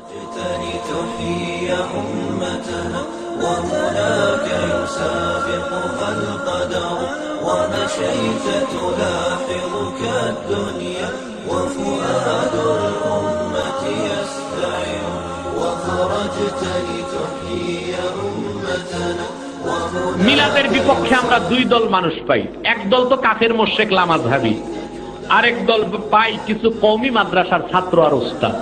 أجتني تحيي أمتنا وهناك يسابقها القدر ومشيت تلاحظك الدنيا وفؤاد الأمة يستعر وخرجت لتحيي أمتنا وهناك মিলাদের বিপক্ষে আমরা দুই দল মানুষ পাই এক দল তো কাফের মোশেক লামাজহাবি আরেক দল পাই কিছু কওমি মাদ্রাসার ছাত্র আর ওস্তাদ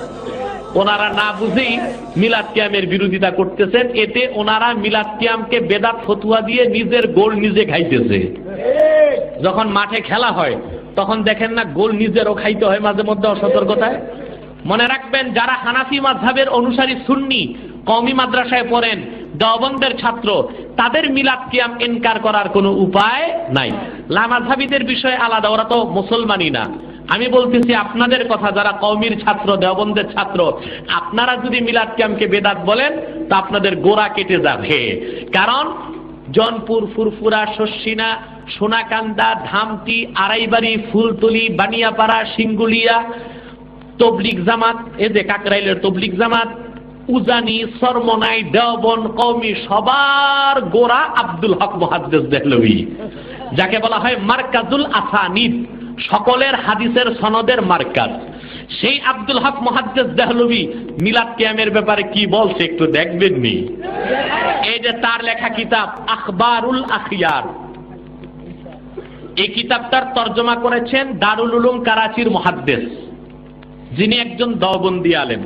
ওনারা না বুঝেই মিলাদ কিয়ামের বিরোধিতা করতেছেন, এতে ওনারা মিলাদ কিয়ামকে বেদাত ফতুয়া দিয়ে নিজের গোল নিজে খাইতেছে। যখন মাঠে খেলা হয়, তখন দেখেন না গোল নিজেরও খাইতে হয় মাঝে মধ্যে অসতর্কতায়। মনে রাখবেন, যারা হানাফি মাধ্যমের অনুসারী সুন্নি কমি মাদ্রাসায় পড়েন দেওবন্দের ছাত্র, তাদের মিলাদ কিয়াম এনকার করার কোনো উপায় নাই। লামাঝাবিদের বিষয়ে আলাদা, ওরা তো মুসলমানই না। আমি বলতেছি আপনাদের কথা, যারা কওমির ছাত্র, দেওবন্দের ছাত্র, আপনারা যদি মিলাদ কিয়ামকে বেদাত বলেন, তা আপনাদের গোড়া কেটে যাবে। কারণ, জনপুর, ফুরফুরা, শস্যিনা, সোনাকান্দা, ধামটি, আড়াইবাড়ি, ফুলতলি, বানিয়াপাড়া, সিঙ্গুলিয়া তবলিক জামাত এ যে কাকরাইলের তবলিক জামাত উজানি, সরমনাই, দেওবন কৌমি সবার গোড়া আব্দুল হক মহাদ্দেস দেহলভি যাকে বলা হয় মার্কাজুল আসানিদ, সকলের হাদিসের সনদের মার্কাজ। সেই আব্দুল হক মহাদ্দেস দেহলভি মিলাদ কিয়ামের ব্যাপারে কি বলছে একটু দেখবেন নি? এই যে তার লেখা কিতাব আখবারুল আখিয়ার। এই কিতাবটার তর্জমা করেছেন দারুল উলুম কারাচির মহাদ্দেশ, যিনি একজন দবন্দি আলেম।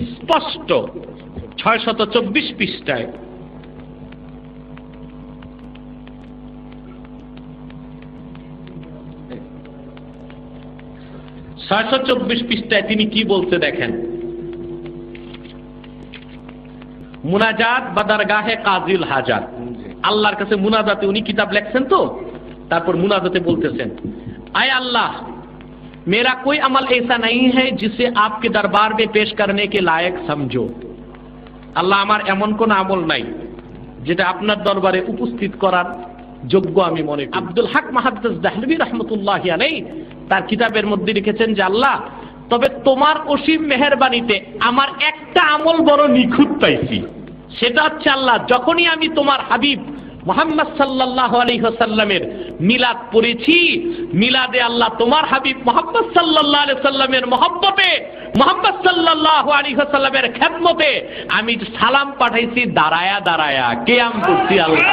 স্পষ্ট ছয় শত চব্বিশ পৃষ্ঠায়। ছয়শো চব্বিশ পৃষ্ঠায় তিনি কি বলতে দেখেন? মুনাজাত বাদারগাহে কাজিল হাজাত আল্লাহর কাছে মুনাজাতে উনি কিতাব লেখছেন তো? তারপর মুনাজাতে বলতেছেন, আয় আল্লাহ मेरा कोई अमल ऐसा नहीं है जिसे आपके दरबार में पेश करने के लायक समझो আল্লাহ আমার এমন কোন আমল নাই যেটা আপনার দরবারে উপস্থিত করার যোগ্য আমি মনে করি আব্দুল হক মাহাদ্দাস দাহলবী রহমতুল্লাহ আলাই তার কিতাবের মধ্যে লিখেছেন যে আল্লাহ তবে তোমার অসীম মেহরবানিতে আমার একটা আমল বড় নিখুঁত পাইছি সেটা হচ্ছে আল্লাহ যখনই আমি তোমার হাবিব মোহাম্মদ সাল্লাহ আলহিহাসাল্লামের মিলাদ পড়েছি। মিলাদে আল্লাহ তোমার হাবিব মোহাম্মদ সাল্লাহ আলি সাল্লামের মহব্বতে, মোহাম্মদ সাল্লাহ আলহিহাসাল্লামের খেদমতে আমি সালাম পাঠাইছি, দাঁড়ায়া দাঁড়ায়া, কেয়াম করছি আল্লাহ।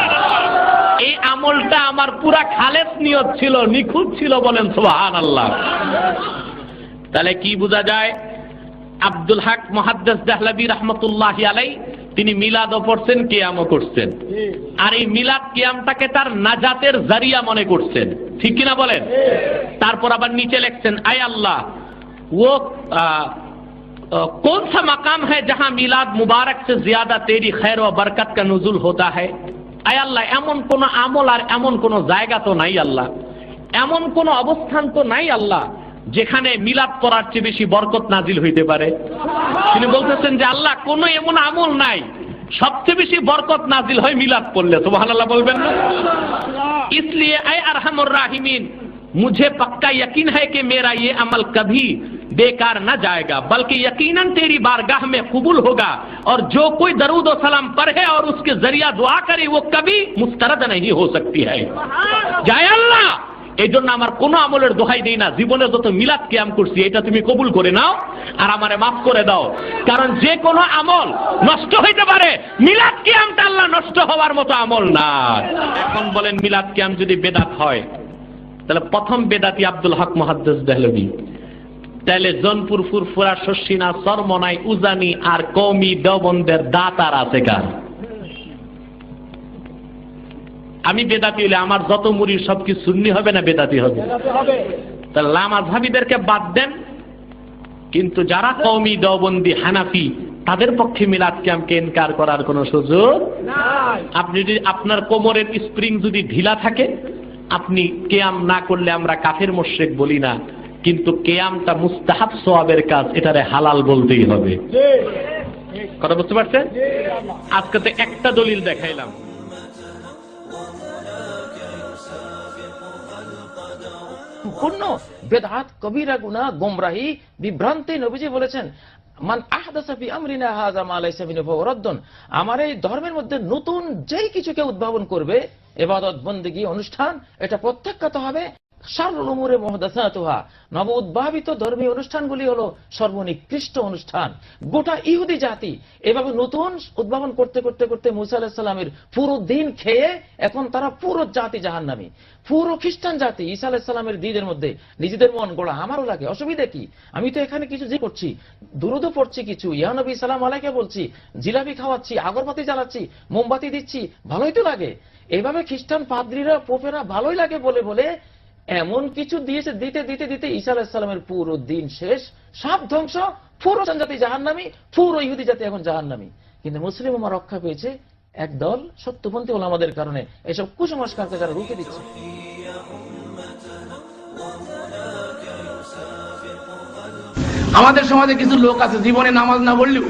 এই আমলটা আমার পুরা খালেস নিয়ত ছিল, নিখুঁত ছিল বলেন সোহান আল্লাহ তাহলে কি বোঝা যায়? আব্দুল হক মহাদ্দেস দাহলাবি রহমতুল্লাহ আলাই তিনি মিলাদও পড়ছেন কেয়ামও করছেন আর এই মিলাদ কিয়ামটাকে তার নাজাতের জারিয়া মনে করছেন ঠিক কিনা বলেন তারপর আবার নিচে লিখছেন আয় আল্লাহ ও कौन सा मकाम है जहां मिलाद मुबारक से ज्यादा तेरी खैर व बरकत का नजुल होता है আয় আল্লাহ এমন কোন আমল আর এমন কোন জায়গা তো নাই আল্লাহ এমন কোন অবস্থান তো নাই আল্লাহ যেখানে মিলাদ করার চেয়ে বেশি বরকত নাজিল হইতে পারে তিনি বলতেছেন যে আল্লাহ কোন এমন আমল নাই সবচেয়ে বেশি বরকত নাজিল হয় মিলাদ পড়লে তো আল্লাহ বলবেন না इसलिए ऐ अरहमुर राहिमीन मुझे पक्का यकीन है कि मेरा ये अमल कभी बेकार न जाएगा बल्कि यकीनन तेरी बारगाह में कबूल होगा और जो कोई दरूद और सलाम पढ़े और उसके जरिया दुआ करे वो कभी मुस्तरद नहीं हो सकती है जय अल्लाह এই জন্য আমার কোনো আমলের দোহাই দেই না। জীবনে যত মিলাদ কিয়াম করছি, এটা তুমি কবুল করে নাও আর আমারে মাফ করে দাও। কারণ যে কোনো আমল নষ্ট হইতে পারে। মিলাদ কিয়ামটা আল্লাহ নষ্ট হওয়ার মতো আমল না। এখন বলেন, মিলাদ কিয়াম যদি বেদাত হয়, তাহলে প্রথম বেদাতি আব্দুল হক মহাদ্দেস দেহলবি তাহলে জনপুর ফুরফুরা শস্যিনা সরমনাই উজানি আর কমি দেওবন্দের দাতার আছে কার? আমি বেদাতি হলে আমার যত মুড়ি সব কি সুন্নি হবে না বেদাতি হবে? তা লামাঝাবিদেরকে বাদ দেন। কিন্তু যারা কৌমি দেওবন্দি হানাফি তাদের পক্ষে মিলাদ ক্যাম্পকে এনকার করার কোনো সুযোগ আপনি যদি আপনার কোমরের স্প্রিং যদি ঢিলা থাকে আপনি কেয়াম না করলে আমরা কাফের মোশেক বলি না। কিন্তু কেয়ামটা মুস্তাহাব সোয়াবের কাজ এটারে হালাল বলতেই হবে। কথা বুঝতে পারছেন? আজকে তো একটা দলিল দেখাইলাম। সম্পূর্ণ বেদাত, কবিরা গুনা গোমরাহি, বিভ্রান্তি নবীজি বলেছেন, মান আহদাসাফি আমরিনা হাজা মালাইসাফিন রাদ্দুন আমার এই ধর্মের মধ্যে নতুন যেই কিছুকে উদ্ভাবন করবে, এবাদত, বন্দিগি, অনুষ্ঠান, এটা প্রত্যাখ্যাত হবে। শারুল উমুরে মুহদাসাতুহা। নব উদ্ভাবিত ধর্মীয় অনুষ্ঠানগুলি হলো সর্বনিকৃষ্ট অনুষ্ঠান। গোটা ইহুদি জাতি এভাবে নতুন উদ্ভাবন করতে করতে করতে মুসা আলাহিস সাল্লামের পুরো দিন খেয়ে এখন তারা পুরো জাতি জাহান্নামী। পুরো খ্রিস্টান জাতি ঈসা আলাহিসাল্লামের দিনের মধ্যে নিজেদের মন গোড়া। আমারও লাগে, অসুবিধা কি? আমি তো এখানে কিছু যে করছি দুরুদ পড়ছি কিছু। ইয়ানবী সালাম আলাইকে বলছি, জিলাপি খাওয়াচ্ছি, আগরবাতি জ্বালাচ্ছি, মোমবাতি দিচ্ছি, ভালোই তো লাগে। এইভাবে খ্রিস্টান পাদ্রীরা, পোপেরা ভালোই লাগে বলে বলে এমন কিছু দিয়েছে, দিতে দিতে দিতে ঈসা আলাহিসাল্লামের পুরো দিন শেষ। সব ধ্বংস, পুরো জাতি জাহান্নামী, পুরো ইহুদি জাতি এখন জাহান্নামী। কিন্তু মুসলিম আমার রক্ষা পেয়েছে একদল সত্যপন্থী হল আমাদের কারণে। এসব কুসংস্কারকে যারা রুখে দিচ্ছে। আমাদের সমাজে কিছু লোক আছে, জীবনে নামাজ না বললেও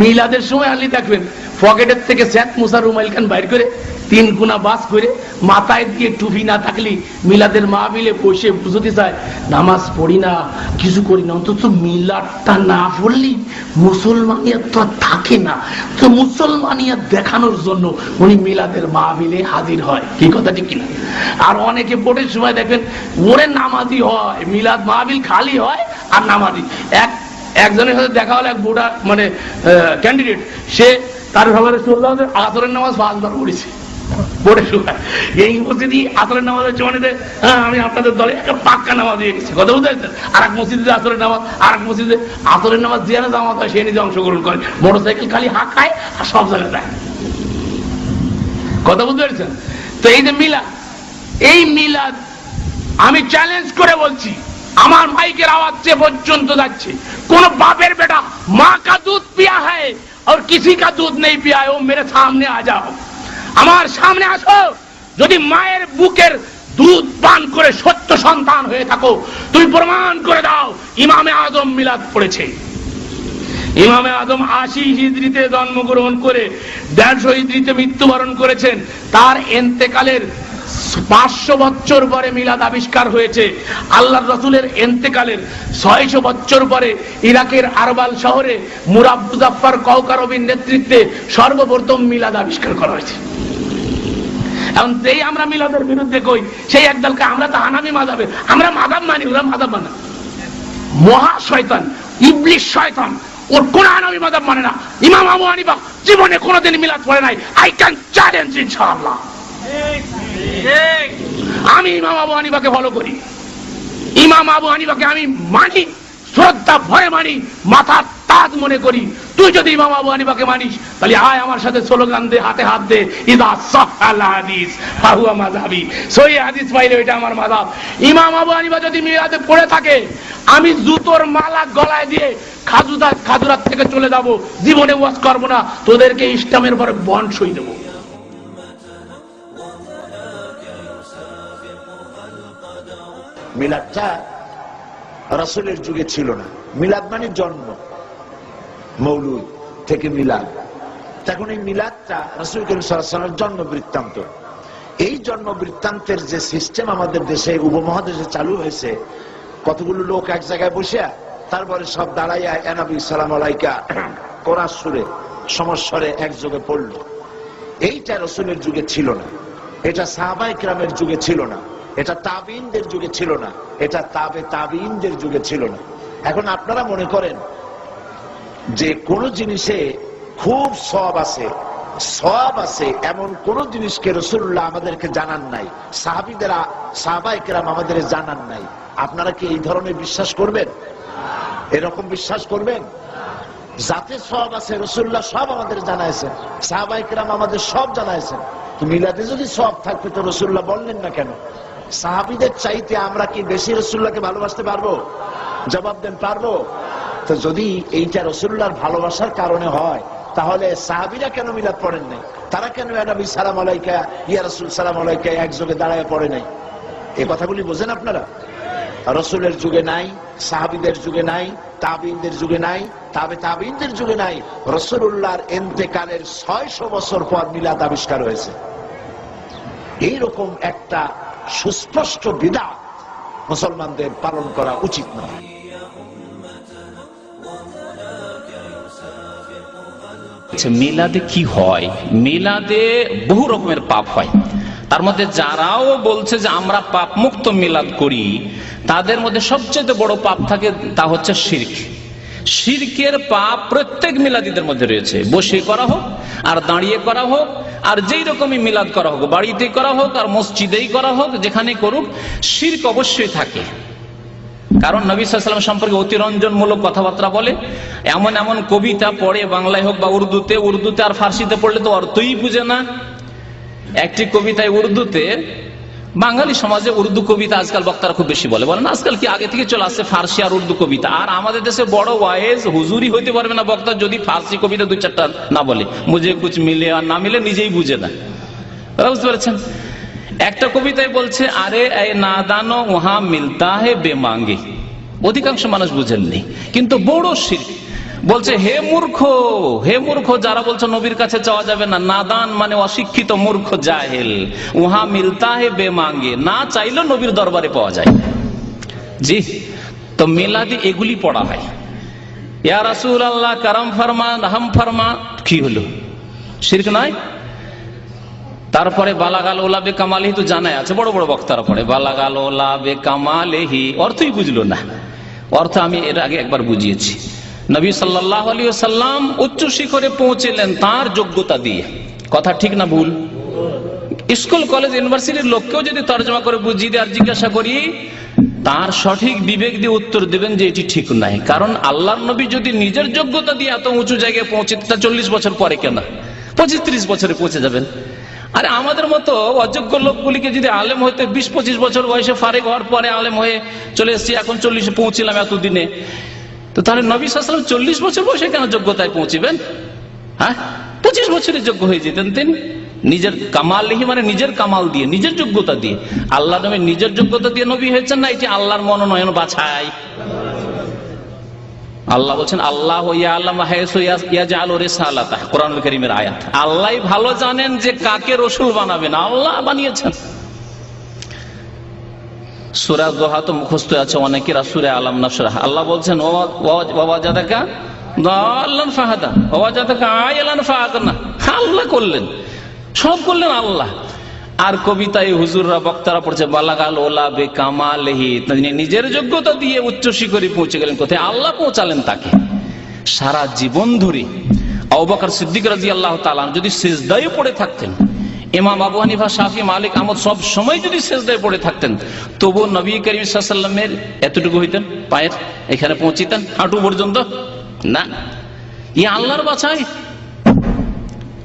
মিলাদের সময় আনলি দেখবেন, পকেটের থেকে স্যাত মুসা রুমাইল খান বাইর করে তিন গুণা বাস করে মাথায় দিয়ে টুপি না থাকলে মিলাদের মা মিলে বসে বুঝতে চায়, নামাজ পড়ি না, কিছু করি না, অন্তত মিলাদটা না পড়লি মুসলমানিয়া তো থাকে না। তো মুসলমানিয়া দেখানোর জন্য উনি মিলাদের মা মিলে হাজির হয়। কি কথা, ঠিক কিনা? আর অনেকে ভোটের সময় দেখেন ওরে নামাজি হয়, মিলাদ মাহবিল খালি হয় আর নামাজি। এক, একজনের সাথে দেখা হলো এক বুড়া মানে ক্যান্ডিডেট সে তার ভাবে শুনলাম আসরের নামাজ পাঁচবার পড়েছে। ভোটের সময় এই মসজিদই আসরের নামাজ হচ্ছে মানে যে, হ্যাঁ আমি আপনাদের দলে একটা পাক্কা নামাজ দিয়ে গেছি কথা বুঝতে পারছেন আর এক মসজিদে আসরের নামাজ আর এক মসজিদে আসরের নামাজ যে না জামাত হয় সে নিজে অংশগ্রহণ করে মোটর সাইকেল খালি হাঁকায় আর সব জায়গায় যায় কথা বুঝতে পেরেছেন তো এই যে মিলাদ এই মিলাদ আমি চ্যালেঞ্জ করে বলছি আমার মাইকের আওয়াজ যে পর্যন্ত যাচ্ছে কোন বাপের বেটা মা কা দুধ পিয়া है और किसी का दूध नहीं पिया है वो मेरे सामने आ जाओ আমার সামনে আসো। যদি মায়ের বুকের দুধ পান করে সত্য সন্তান হয়ে থাকো, তুমি প্রমাণ করে দাও, ইমামে আদম মিলাদ পড়েছে। ইমামে আদম আশি হিজড়িতে জন্মগ্রহণ করে, দেড়শো হিজড়িতে মৃত্যুবরণ করেছেন। তার এন্তেকালের পাঁচশো বছর পরে মিলাদ আবিষ্কার হয়েছে। আল্লাহ রসুলের ছয়শো বছর পরে ইরাকের আরবাল শহরে কৌকারবির নেতৃত্বে সর্বপ্রথম মিলাদ আবিষ্কার করা হয়েছে। এখন যেই আমরা মিলাদের বিরুদ্ধে কই, সেই একদলকে আমরা তো হানামি মাজাবে আমরা মাদাব মানি, ওরা মাদাব মানে। মহা শয়তান ইবলিশ শয়তান, ওর কোন আনবী মাদাব মানে না। ইমাম আবু হানিফা জীবনে কোনোদিন মিলাদ পড়ে নাই। আই ক্যান চ্যালেঞ্জ ইনশাআল্লাহ। আমি ইমাম আবু হানিফাকে ফলো করি। ইমাম আবু হানিফাকে আমি মানি, শ্রদ্ধা, ভয়ে মানি মাথার তাজ মনে করি। তুই যদি ইমাম আবু হানিফাকে মানিস, তাহলে আয় আমার সাথে স্লোগান দে, হাতে হাত দে, ইদা সাহাল হাদিস, ফাহুয়া মাযহাবি। সহি হাদিস পাইলে এটা আমার মাযহাব। ইমাম আবু হানিফা যদি মিলাদে পড়ে থাকে, আমি জুতোর মালা গলায় দিয়ে খাজুদা খাজুরাত থেকে চলে যাব। জীবনে ওয়াজ করব না, তোদেরকে ইসলামের পরে বন্ড সই দেবো। মিলাদটা রাসূলের যুগে ছিল না। মিলাদ মানে জন্ম, মৌলুদ থেকে মিলাদ। তখন এই মিলাদটা রাসূল করিম জন্ম বৃত্তান্ত। এই জন্ম বৃত্তান্তের যে সিস্টেম আমাদের দেশে, উপমহাদেশে চালু হয়েছে, কতগুলো লোক এক জায়গায় বসিয়া তারপরে সব দাঁড়াইয়া এনাবি সালাম আলাইকা কোরআন সুরে, সমস্বরে একযোগে পড়ল। এইটা রসুলের যুগে ছিল না। এটা সাহাবাই গ্রামের যুগে ছিল না। এটা তাবিনদের যুগে ছিল না। এটা তাবে তাবিনদের যুগে ছিল না। এখন আপনারা মনে করেন যে কোন জিনিসে খুব সব আছে সব আছে এমন কোন জিনিসকে রসুল্লাহ আমাদেরকে জানান নাই, সাহাবিদেরা সাহাবাই কেরাম আমাদের জানান নাই। আপনারা কি এই ধরনের বিশ্বাস করবেন? এরকম বিশ্বাস করবেন? যাতে সব আছে রসুল্লাহ সব আমাদের জানাইছেন সাহাবাইকরাম আমাদের সব জানাইছেন। তো মিলাদে যদি সব থাকবে তো রসুল্লাহ বললেন না কেন? সাহাবিদের চাইতে আমরা কি বেশি রসুল্লাহকে ভালোবাসতে পারব? জবাব দেন, পারব। তো যদি এইটা রসুল্লাহর ভালোবাসার কারণে হয়, তাহলে সাহাবিরা কেন মিলাদ পড়েন নাই? তারা কেন সালাম আলাইকা, ইয়া রসুল, সালাম আলাইকা, একযোগে দাঁড়ায় পড়ে নাই? এই কথাগুলি বোঝেন আপনারা? রসুলের যুগে নাই, সাহাবিদের যুগে নাই, তাবিনদের যুগে নাই, তাবে তাবিনদের যুগে নাই রসুল্লাহর এন্তেকালের ছয়শো বছর পর মিলাদ আবিষ্কার হয়েছে। এইরকম একটা সুস্পষ্ট বিদা মুসলমানদের পালন করা উচিত নয়। আচ্ছা মিলাদে কি হয়? মিলাদে বহু রকমের পাপ হয়। তার মধ্যে যারাও বলছে যে আমরা পাপ মুক্ত মিলাদ করি, তাদের মধ্যে সবচেয়ে বড় পাপ থাকে তা হচ্ছে শির্ক। শিরকের পাপ প্রত্যেক মিলাদিদের মধ্যে রয়েছে। বসে করা হোক, আর দাঁড়িয়ে করা হোক, আর যেই রকমই মিলাদ করা হোক, বাড়িতে করা হোক, আর মসজিদেই করা হোক, যেখানে করুক, শির্ক অবশ্যই থাকে। কারণ নবী সাল্লাম সম্পর্কে অতিরঞ্জনমূলক কথাবার্তা বলে, এমন এমন কবিতা পড়ে, বাংলায় হোক বা উর্দুতে উর্দুতে আর ফার্সিতে পড়লে তো অর্থই বুঝে না। একটি কবিতায় উর্দুতে বাঙালি সমাজে উর্দু কবিতা আজকাল বক্তারা খুব বেশি বলে। বলেন, আজকাল কি আগে থেকে চলে আসছে ফার্সি আর উর্দু কবিতা? আর আমাদের দেশে বড় ওয়াইজ হুজুরি হইতে পারবে না বক্তা যদি ফার্সি কবিতা দুই চারটা না বলে। মুঝে কুছ মিলে আর না মিলে নিজেই বুঝে না। বুঝতে পারছেন? একটা কবিতায় বলছে, আরে এ নাদানো উহা মিলতা হে বেমাঙ্গে। অধিকাংশ মানুষ বুঝেননি। কিন্তু বড় শির বলছে, হে মূর্খ হে মূর্খ, যারা বলছে নবীর কাছে চাওয়া যাবে না, নাদান মানে অশিক্ষিত মূর্খ জাহেল। উহা মিলতা হে বেমাঙ্গে, না চাইলেও নবীর দরবারে পাওয়া যায় জি, তো মিলাদি এগুলি পড়া হয়। ইয়া রাসূল আল্লাহ কারাম ফারমা রাহাম ফারমা কি হলো? শিরক নয়? তারপরে, বালাগাল ওলাবে কামালেহি তো জানাই আছে, বড় বড় বক্তারা পড়ে, বালাগাল ওলাবে কামালেহি, অর্থই বুঝলো না। অর্থ আমি এর আগে একবার বুঝিয়েছি। নবী সাল্লাহ আলী সাল্লাম উচ্চ শিখরে পৌঁছেলেন তার যোগ্যতা দিয়ে। কথা ঠিক না ভুল? স্কুল, কলেজ, ইউনিভার্সিটির লোককেও যদি তর্জমা করে বুঝিয়ে দিয়ে আর জিজ্ঞাসা করি, তার সঠিক বিবেক দিয়ে উত্তর দেবেন যে এটি ঠিক নাই কারণ আল্লাহ নবী যদি নিজের যোগ্যতা দিয়ে এত উঁচু জায়গায় পৌঁছে তা চল্লিশ বছর পরে কেন? পঁচিশ, ত্রিশ বছরে পৌঁছে যাবেন। আরে আমাদের মতো অযোগ্য লোকগুলিকে যদি আলেম হইতে বিশ, পঁচিশ বছর বয়সে ফারেক হওয়ার পরে আলেম হয়ে চলে এসেছি, এখন চল্লিশে পৌঁছিলাম এতদিনে। তো তাহলে নবী সাল্লাম চল্লিশ বছর বয়সে কেন যোগ্যতায় পৌঁছিবেন? হ্যাঁ? পঁচিশ বছরে যোগ্য হয়ে যেতেন তিনি। নিজের কামাল লিহি মানে নিজের কামাল দিয়ে, নিজের যোগ্যতা দিয়ে। আল্লাহ নবী নিজের যোগ্যতা দিয়ে নবী হয়েছেন না, এটি আল্লাহর মনোনয়ন বাছাই। আল্লাহ বলছেন, আল্লাহ কোরআন আল্লাহ ভালো জানেন যে কাকে রসুল বানাবেন। আল্লাহ বানিয়েছেন। সুরা দোহা তো মুখস্থ আছে অনেকেরা সুরে আলাম নাসরাহ আল্লাহ বলছেন বাবা জাদাকা আল্লাহ ফাহাদা বাবা জাদাকা আয় আল্লাহ ফাহাদ না আল্লাহ করলেন, সব করলেন আল্লাহ। আর কবিতায় হুজুররা, বক্তারা পড়ছে, বালাগাল ওলা বে কামালেহি। তিনি নিজের যোগ্যতা দিয়ে উচ্চ শিখরে পৌঁছে গেলেন, কোথায়? আল্লাহ পৌঁছালেন তাকে। সারা জীবন ধরে অবাকার সিদ্দিক রাজি আল্লাহ তালান যদি শেষদায় পড়ে থাকতেন ইমাম আবু হানিফা, শাফি, মালিক, আহমদ সব সময় যদি শেষদায় পড়ে থাকতেন তবু নবী করিম এতটুকু হইতেন, পায়ের এখানে পৌঁছিতেন, হাঁটু পর্যন্ত? না। ই আল্লাহর বাছাই।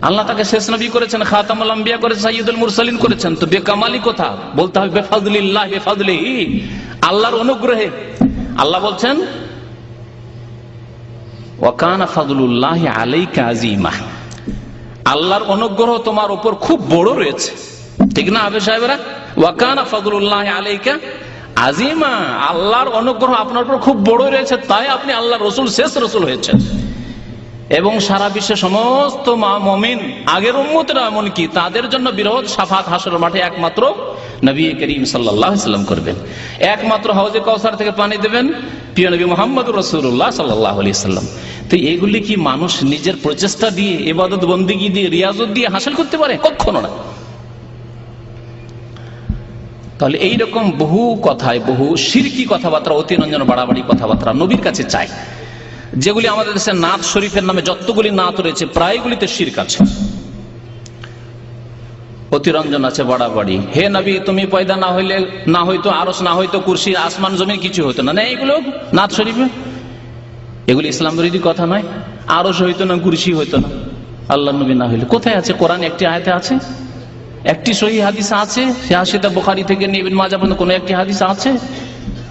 আল্লাহ তাকে শেষ নবী করেছেন, খাতামুল আম্বিয়া করেছেন সাইয়দুল মুরসালিন করেছেন। তো বেকামালি কথা? বলতে হবে বেফাজলিল্লাহ আল্লাহর অনুগ্রহে। আল্লাহ বলছেন ওয়াকানা ফাদলুল্লাহ আলাইকা আজিমা আল্লাহর অনুগ্রহ তোমার উপর খুব বড় রয়েছে। ঠিক না আবে সাহেবরা? ওয়াকানা ফাদলুল্লাহ আলাইকা আজিমা আল্লাহর অনুগ্রহ আপনার উপর খুব বড় রয়েছে, তাই আপনি আল্লাহ রসুল, শেষ রসুল হয়েছেন। এবং সারা বিশ্বে সমস্ত মা মমিন, আগের উম্মতরা এমনকি তাদের জন্য বিরোধ সাফাত হাসর মাঠে একমাত্র নবী করিম সাল্লাম করবেন। একমাত্র হাউজে কৌসার থেকে পানি দেবেন প্রিয় নবী মোহাম্মদ রসুল্লাহ সাল্লাহ আলি সাল্লাম। তো এগুলি কি মানুষ নিজের প্রচেষ্টা দিয়ে এবাদত বন্দিগি দিয়ে, রিয়াজত দিয়ে হাসিল করতে পারে? কখনো না। তাহলে এইরকম বহু কথায়, বহু সিরকি কথাবার্তা, অতিরঞ্জন বাড়াবাড়ি কথাবার্তা নবীর কাছে চায় যেগুলি আমাদের দেশে নাথ শরীফের নামে যতগুলি নাথ রয়েছে, প্রায়গুলিতে শির কাছে অতিরঞ্জন আছে, বাড়াবাড়ি। হে নবী, তুমি পয়দা না হইলে, না হইতো আরস না হইতো কুরসি, আসমান, জমিন, কিছু হইতো না। এগুলো নাথ শরীফে? এগুলি ইসলাম বিরোধী কথা নয় আরস হইতো না কুরসি হইতো না আল্লাহ নবী না হইলে কোথায় আছে কোরআন একটি আয়তে আছে একটি সহি হাদিস আছে সে হাসিদা বোখারি থেকে নিবিন মাজা পর্যন্ত কোনো একটি হাদিস আছে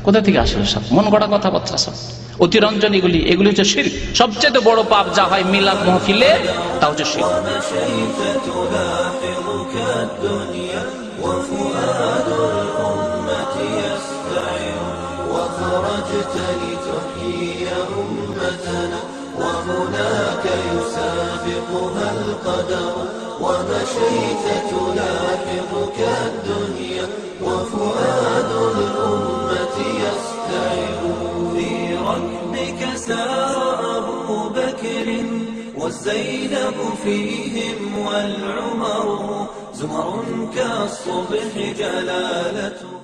কোথা থেকে আসলে সব মন গড়া কথাবার্তা সব অতিরঞ্জন এগুলি এগুলি হচ্ছে শির সবচেয়ে বড় পাপ যা হয় মিলাদ মহফিলে তা হচ্ছে শির ومشيت تلاحظك الدنيا وفؤاد الأمة يستعر وخرجت لتحيي وهناك يسابقها القدر ومشيت تلاحظك الدنيا وفؤاد الأمة يستعر في ركبك سار أبو بكر والزينب فيهم والعمر زمر كالصبح جلالته